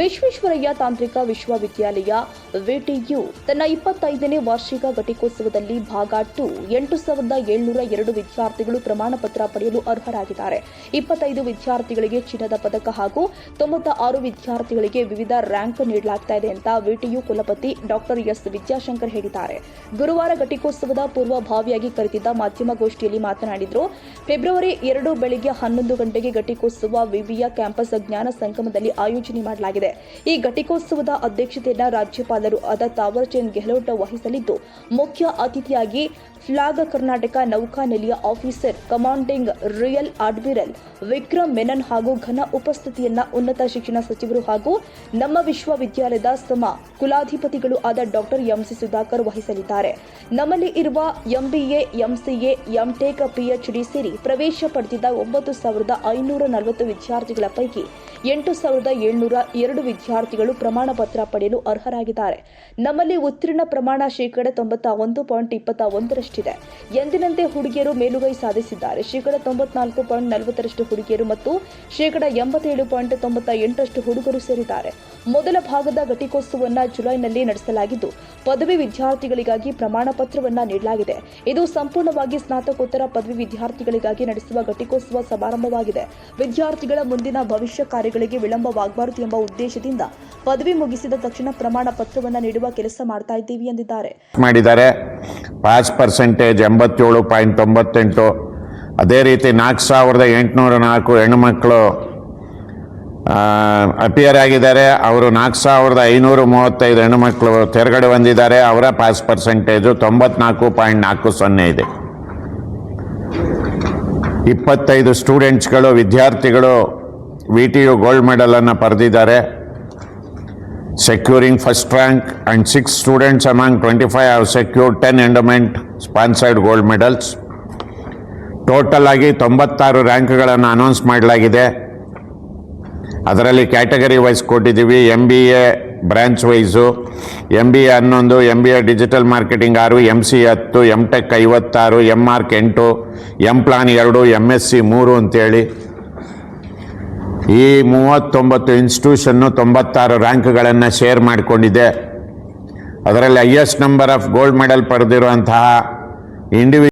ವಿಶ್ವೇಶ್ವರಯ್ಯ ತಾಂತ್ರಿಕ ವಿಶ್ವವಿದ್ಯಾಲಯ ವಿಟಿಯು ತನ್ನ ಇಪ್ಪತ್ತೈದನೇ ವಾರ್ಷಿಕ ಘಟಿಕೋತ್ಸವದಲ್ಲಿ ಭಾಗ ಟು, ಎಂಟು ಸಾವಿರದ ಏಳ್ನೂರ ಎರಡು ವಿದ್ಯಾರ್ಥಿಗಳು ಪ್ರಮಾಣ ಪತ್ರ ಪಡೆಯಲು ಅರ್ಹರಾಗಿದ್ದಾರೆ. ಇಪ್ಪತ್ತೈದು ವಿದ್ಯಾರ್ಥಿಗಳಿಗೆ ಚಿನ್ನದ ಪದಕ ಹಾಗೂ ತೊಂಬತ್ತ ಆರು ವಿದ್ಯಾರ್ಥಿಗಳಿಗೆ ವಿವಿಧ ರ್ಯಾಂಕ್ ನೀಡಲಾಗ್ತಾ ಇದೆ ಅಂತ ವಿಟಿಯು ಕುಲಪತಿ ಡಾಕ್ಟರ್ ಎಸ್ ವಿದ್ಯಾಶಂಕರ್ ಹೇಳಿದ್ದಾರೆ. ಗುರುವಾರ ಘಟಿಕೋತ್ಸವದ ಪೂರ್ವಭಾವಿಯಾಗಿ ಕರೆದಿದ್ದ ಮಾಧ್ಯಮಗೋಷ್ಠಿಯಲ್ಲಿ ಮಾತನಾಡಿದರು, ಫೆಬ್ರವರಿ ಎರಡು ಬೆಳಿಗ್ಗೆ ಹನ್ನೊಂದು ಗಂಟೆಗೆ ಘಟಿಕೋತ್ಸವ ವಿವಿಯ ಕ್ಯಾಂಪಸ್ ಜ್ಞಾನ ಸಂಗಮದಲ್ಲಿ ಆಯೋಜನೆ ಮಾಡಲಾಗಿದೆ. ಈ ಘಟಿಕೋತ್ಸವದ ಅಧ್ಯಕ್ಷತೆಯನ್ನು ರಾಜ್ಯಪಾಲರು ಆದ ತಾವರ್ಚಂದ್ ಗೆಹ್ಲೋಟ್ ವಹಿಸಲಿದ್ದು, ಮುಖ್ಯ ಅತಿಥಿಯಾಗಿ flag Karnataka ನೌಕಾನೆಲೆಯ officer, commanding real admiral Vikram Menon ಹಾಗೂ ಘನ ಉಪಸ್ಥಿತಿಯನ್ನ ಉನ್ನತ ಶಿಕ್ಷಣ ಸಚಿವರು ಹಾಗೂ ನಮ್ಮ ವಿಶ್ವವಿದ್ಯಾಲಯದ ಸಮ ಕುಲಾಧಿಪತಿಗಳು ಆದ ಡಾಕ್ಟರ್ ಎಂಸಿ ಸುಧಾಕರ್ ವಹಿಸಲಿದ್ದಾರೆ. ನಮ್ಮಲ್ಲಿ ಇರುವ ಎಂಬಿಎ, ಎಂಸಿಎ, ಎಂಟೆಕ್, ಪಿಎಚ್ಡಿ ಸೇರಿ ಪ್ರವೇಶ ಪಡೆದಿದ್ದ ಒಂಬತ್ತು ಸಾವಿರದ ಐನೂರ ನಲವತ್ತು ವಿದ್ಯಾರ್ಥಿಗಳ ಪೈಕಿ ಎಂಟು ಸಾವಿರದ ಏಳ್ನೂರ ಎರಡು ವಿದ್ಯಾರ್ಥಿಗಳು ಪ್ರಮಾಣ ಪತ್ರ ಪಡೆಯಲು ಅರ್ಹರಾಗಿದ್ದಾರೆ. ನಮ್ಮಲ್ಲಿ ಉತ್ತೀರ್ಣ ಪ್ರಮಾಣ ಶೇಕಡ ತೊಂಬತ್ತ ಒಂದು ಪಾಯಿಂಟ್ ಇಪ್ಪತ್ತ ಒಂದರಷ್ಟಿದೆ ಎಂದಿನಂತೆ ಹುಡುಗಿಯರು ಮೇಲುಗೈ ಸಾಧಿಸಿದ್ದಾರೆ. ಶೇಕಡ ತೊಂಬತ್ನಾಲ್ಕು ಪಾಯಿಂಟ್ ನಲವತ್ತರಷ್ಟು ಹುಡುಗಿಯರು ಮತ್ತು ಶೇಕಡ ಎಂಬತ್ತೇಳು ಪಾಯಿಂಟ್ ತೊಂಬತ್ತ ಎಂಟರಷ್ಟು ಹುಡುಗರು ಸೇರಿದ್ದಾರೆ. ಮೊದಲ ಭಾಗದ ಘಟಿಕೋತ್ಸವವನ್ನ ಜುಲೈನಲ್ಲಿ ನಡೆಸಲಾಗಿದ್ದು, ಪದವಿ ವಿದ್ಯಾರ್ಥಿಗಳಿಗಾಗಿ ಪ್ರಮಾಣ ಪತ್ರವನ್ನ ನೀಡಲಾಗಿದೆ. ಇದು ಸಂಪೂರ್ಣವಾಗಿ ಸ್ನಾತಕೋತ್ತರ ಪದವಿ ವಿದ್ಯಾರ್ಥಿಗಳಿಗಾಗಿ ನಡೆಸುವ ಘಟಿಕೋತ್ಸವ ಸಮಾರಂಭವಾಗಿದೆ. ವಿದ್ಯಾರ್ಥಿಗಳ ಮುಂದಿನ ಭವಿಷ್ಯ ಕಾರ್ಯಗಳಿಗೆ ವಿಳಂಬವಾಗಬಾರದು ಎಂಬ ಉದ್ದೇಶದಿಂದ ಪದವಿ ಮುಗಿಸಿದ ತಕ್ಷಣ ಪ್ರಮಾಣ ಪತ್ರವನ್ನು ನೀಡುವ ಕೆಲಸ ಮಾಡ್ತಾ ಇದ್ದೀವಿ ಎಂದಿದ್ದಾರೆ. ಮಾಡಿದ್ದಾರೆ. ಪಾಸ್ ಪರ್ಸೆಂಟೇಜ್ ಎಂಬತ್ತೇಳು ಪಾಯಿಂಟ್ ತೊಂಬತ್ತೆಂಟು. ಅದೇ ರೀತಿ ನಾಲ್ಕು ಸಾವಿರದ ಎಂಟುನೂರ ನಾಲ್ಕು ಹೆಣ್ಣುಮಕ್ಕಳು ಅಪಿಯರ್ ಆಗಿದ್ದಾರೆ. ಅವರು ನಾಲ್ಕು ಸಾವಿರದ ಐನೂರ ಮೂವತ್ತೈದು ಹೆಣ್ಣುಮಕ್ಕಳು ತೆರಗಡೆ ಬಂದಿದ್ದಾರೆ. ಅವರ ಪಾಸ್ ಪರ್ಸೆಂಟೇಜು ತೊಂಬತ್ನಾಲ್ಕು ಪಾಯಿಂಟ್ ನಾಲ್ಕು ಸೊನ್ನೆ ಇದೆ. ಇಪ್ಪತ್ತೈದು ಸ್ಟೂಡೆಂಟ್ಸ್ಗಳು, ವಿದ್ಯಾರ್ಥಿಗಳು ವಿ ಟಿ ಯು ಗೋಲ್ಡ್ ಮೆಡಲನ್ನು ಪಡೆದಿದ್ದಾರೆ securing first rank and six students among twenty five have secured ten endowment sponsored gold medals total ಆಗಿ ತೊಂಬತ್ತಾರು ರ್ಯಾಂಕ್ಗಳನ್ನು ಅನೌನ್ಸ್ ಮಾಡಲಾಗಿದೆ. ಅದರಲ್ಲಿ ಕ್ಯಾಟಗರಿ ವೈಸ್ ಕೊಟ್ಟಿದ್ದೀವಿ M B A branch wise M B A ಹನ್ನೊಂದು M B A digital marketing ಆರು M C ಹತ್ತು M tech ಐವತ್ತಾರು ಎಂ ಆರ್ಕ್ ಎಂಟು ಎಂ ಪ್ಲಾನ್ ಎರಡು ಎಂ ಎಸ್ ಸಿ ಮೂರು ಅಂತೇಳಿ ಈ ಮೂವತ್ತೊಂಬತ್ತು ಇನ್ಸ್ಟಿಟ್ಯೂಷನ್ನು ತೊಂಬತ್ತಾರು ರ್ಯಾಂಕ್ಗಳನ್ನು ಶೇರ್ ಮಾಡಿಕೊಂಡಿದೆ. ಅದರಲ್ಲಿ highest number of gold medal ಪಡೆದಿರುವಂತಹ ಇಂಡಿವಿ